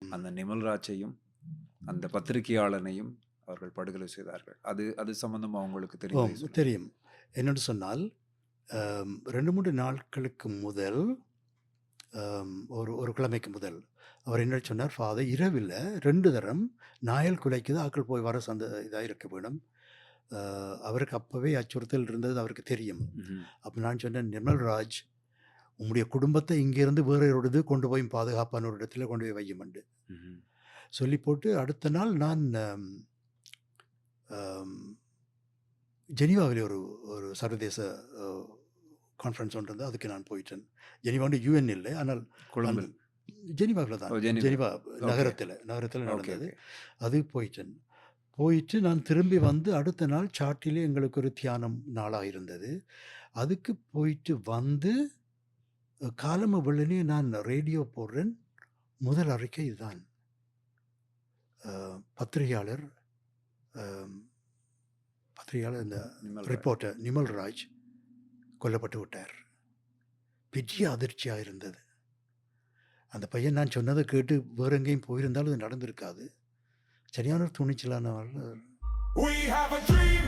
அந்த நிமல்ராஜையும் அந்த பத்திரிகையாளனையும் அவர்கள் படுகொலை செய்தார்கள். அது அது சம்பந்தமா உங்களுக்கு ஓ தெரியும் தெரியும். என்னென்னு சொன்னால் ரெண்டு மூன்று நாட்களுக்கு முதல் ஒரு ஒரு கிழமைக்கு முதல் அவர் என்ன சொன்னார்? ஃபாதர் இரவில் ரெண்டு தரம் நாயல் குலைக்குது ஆக்கள் போய் வர சந்த இதாக இருக்க வேணும். அவருக்கு அப்போவே அச்சுறுத்தல் இருந்தது அவருக்கு தெரியும். அப்போ நான் சொன்னேன் நிர்மல்ராஜ் உம்முடைய குடும்பத்தை இங்கேருந்து வேற ஒரு இது கொண்டு போய் பாதுகாப்பான ஒரு இடத்துல கொண்டு போய் வையுமண்டு சொல்லி போட்டு அடுத்த நாள் நான் ஜெனீவாவில் ஒரு ஒரு சர்வதேச கான்ஃபரன்ஸ் ஒன்று இருந்தது. அதுக்கு நான் போயிட்டேன். ஜெனீவா வந்து யூஎன் இல்லை. ஆனால் கொழும்பில். ஜெனீவாவில் தான். ஜெனீவா. நகரத்தில் நகரத்தில் நடந்தது. அது போயிட்டேன். போயிட்டு நான் திரும்பி வந்து அடுத்த நாள் சாட்டிலே எங்களுக்கு ஒரு தியானம் நாளாக இருந்தது. அதுக்கு போயிட்டு வந்து காலம வெள்ளனே நான் ரேடியோ போடுறேன் முதல் அறிக்கை இதுதான் பத்திரிகையாளர் பத்திரிகையாளர் இந்த. ரிப்போர்ட்டர் நிமல்ராஜ் கொல்லப்பட்டு விட்டார் பெரிய அதிர்ச்சியாக இருந்தது அந்த பையன் நான் சொன்னதை கேட்டு வேற எங்கேயும் போயிருந்தாலும் இது நடந்திருக்காது சரியான துணிச்சலான. We have a dream.